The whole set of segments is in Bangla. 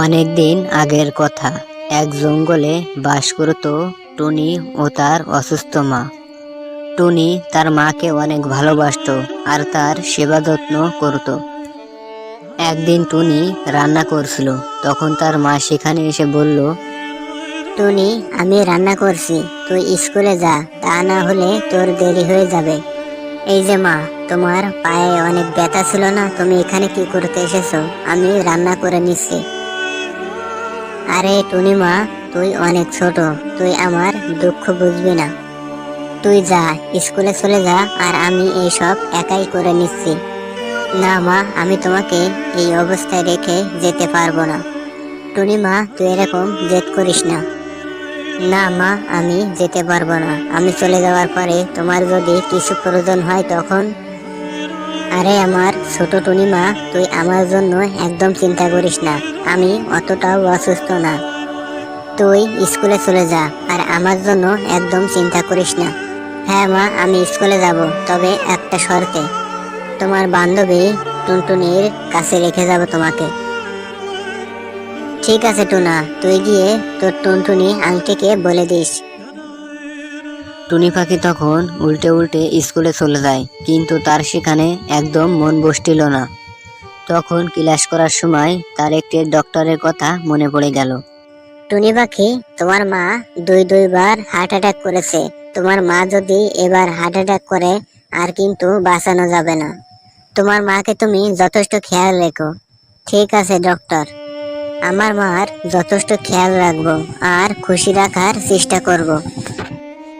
অনেক দিন আগের কথা। এক জঙ্গলে বাস করত টুনি ও তার অসুস্থ মা। টুনি তার মাকে অনেক ভালোবাসতো আর তার সেবা যত্ন করত। একদিন টুনি রান্না করছিল। তখন তার মা সেখানে এসে বলল, টুনি, আমি রান্না করছি। তুই স্কুলে যা, তা না হলে তোর দেরি হয়ে যাবে। এই যে মা, তোমার পায়ে অনেক ব্যথা ছিল না? তুমি এখানে কি করতে এসেছ? আমি রান্না করে নিচ্ছি। আরে টুনি মা তুই অনেক ছোট, তুই আমার দুঃখ বুঝবি না। তুই যা, স্কুলে চলে যা, আর আমি এই সব একাই করে নিচ্ছি। না মা, আমি তোমাকে এই অবস্থায় রেখে যেতে পারব না। টুনি মা তুই এরকম জেদ করিস না। না মা, আমি যেতে পারব না। আমি চলে যাওয়ার পরে তোমার যদি কিছু প্রয়োজন হয় তখন আরে আমার ছোট টুনি মা, তুই আমার জন্য একদম চিন্তা করিস না। আমি অতটাও অসুস্থ না। তুই স্কুলে চলে যা, আর আমার জন্য একদম চিন্তা করিস না। হ্যাঁ মা, আমি স্কুলে যাব, তবে একটা শর্তে। তোমার বান্ধবী টুনটুনির কাছে রেখে যাব তোমাকে। ঠিক আছে টুনা, তুই গিয়ে তোর টুনটুনি আংটিকে বলে দিস। টুনি পাখি তখন উল্টে উল্টে স্কুলে চলে যায়, কিন্তু তার সেখানে একদম মন বসছিল না। তখন ক্লাস করার সময় তার একটি ডক্টরের কথা মনে পড়ে গেল। টুনি পাখি, তোমার মা দুই দুইবার হার্ট অ্যাটাক করেছে। তোমার মা যদি এবার হার্ট অ্যাটাক করে, আর কিন্তু বাঁচানো যাবে না। তোমার মাকে তুমি যথেষ্ট খেয়াল রেখো। ঠিক আছে, ডক্টর। আমার মার যথেষ্ট খেয়াল রাখব আর খুশি রাখার চেষ্টা করব।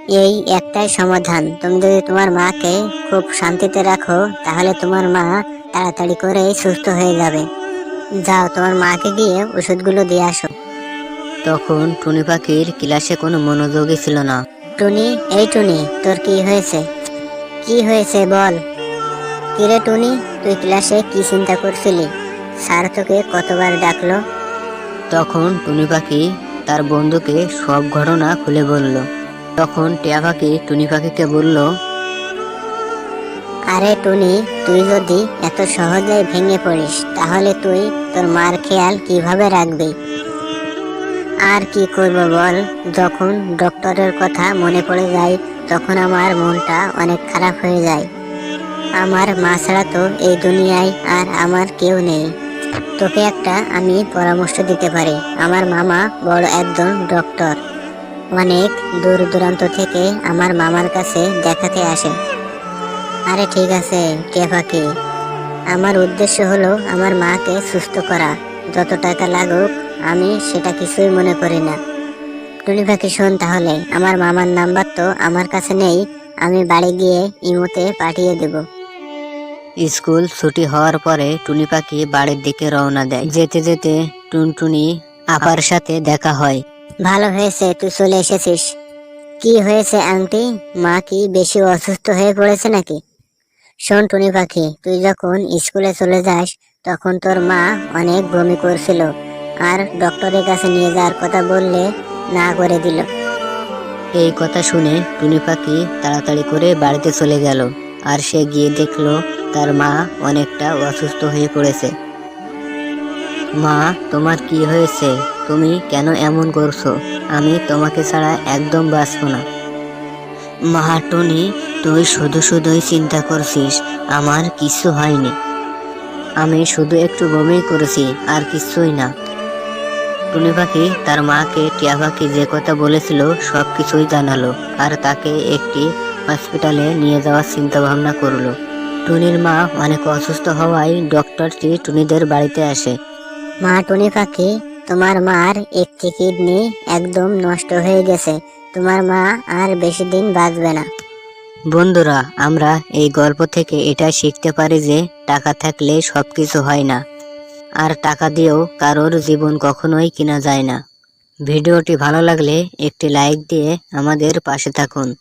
এই একটাই সমাধান। তুমি যদি তোমার মাকে খুব শান্তিতে রাখো তাহলে তোমার মা তাড়াতাড়ি করে সুস্থ হয়ে যাবে। যাও তোমার মাকে গিয়ে ওষুধগুলো দিয়ে আসো। তখন টুনি পাখির ক্লাসে কোনো মনোযোগই ছিল না। টুনি এই টুনি তোর কি হয়েছে? কি হয়েছে বল? কিরে টুনি তুই ক্লাসে কি চিন্তা করছিলি? স্যার তোকে কতবার ডাকলো? তখন টুনি পাখি তার বন্ধুকে সব ঘটনা খুলে বলল। তখন টিয়া পাখি টুনি পাখিকে বলল, আরে টুনি, তুই যদি এত সহজে ভেঙে পড়িস, তাহলে তুই তোর মার খেয়াল কীভাবে রাখবি? আর কি করব বল? যখন ডক্টরের কথা মনে পড়ে যায়, তখন আমার মনটা অনেক খারাপ হয়ে যায়। আমার মা ছাড়া তো এই দুনিয়ায় আর আমার কেউ নেই। তোকে একটা আমি পরামর্শ দিতে পারি। আমার মামা বড় একজন ডক্টর। অনেক দূর দূরান্ত থেকে আমার মামার কাছে দেখাতে আসে। আরে ঠিক আছে পাখি আমার উদ্দেশ্য হলো আমার মাকে সুস্থ করা। যত টাকা লাগুক, আমি সেটা কিছুই মনে করি না। টুনি পাখি শোন তাহলে, আমার মামার নাম্বার তো আমার কাছে নেই, আমি বাড়ি গিয়ে ইমোতে পাঠিয়ে দেব। স্কুল ছুটি হওয়ার পরে টুনি পাখি বাড়ির দিকে রওনা দেয়। যেতে যেতে টুনটুনি আপার সাথে দেখা হয়। ভালো হয়েছে, তুই চলে এসেছিস। কি হয়েছে, আংটি? মা কি বেশি অসুস্থ হয়ে পড়েছে নাকি? শোন, টুনি পাখি, তুই যখন স্কুলে চলে যাস, তখন তোর মা অনেক বমি করছিল আর ডক্টরের কাছে নিয়ে যাওয়ার কথা বললে না করে দিল। এই কথা শুনে টুনি পাখি তাড়াতাড়ি করে বাড়িতে চলে গেল আর সে গিয়ে দেখল তার মা অনেকটা অসুস্থ হয়ে পড়েছে। মা, তোমার কি হয়েছে? তুমি কেন এমন করছ? আমি তোমাকে ছাড়া একদম বাঁচবো না। মা, টুনি, তুই শুধু শুধুই চিন্তা করছিস। আমার কিছু হয়নি। আমি শুধু একটু বমি করেছি, আর কিছুই না। টুনি পাখি তার মাকে, টিয়া পাখি যে কথা বলেছিল সব কিছুই জানালো, আর তাকে একটি হসপিটালে নিয়ে যাওয়ার চিন্তা ভাবনা করল। টুনির মা অনেক অসুস্থ হওয়ায় ডক্টরটি টুনিদের বাড়িতে আসে। মা টুনি পাখি, তোমার মার একটি কিডনি একদম নষ্ট হয়ে গেছে। তোমার মা আর বেশি দিন বাঁচবে না। বন্ধুরা, আমরা এই গল্প থেকে এটা শিখতে পারি যে টাকা থাকলে সবকিছু হয় না। আর টাকা দিয়েও কারোর জীবন কখনোই কিনা যায় না। ভিডিওটি ভালো লাগলে একটি লাইক দিয়ে আমাদের পাশে থাকুন।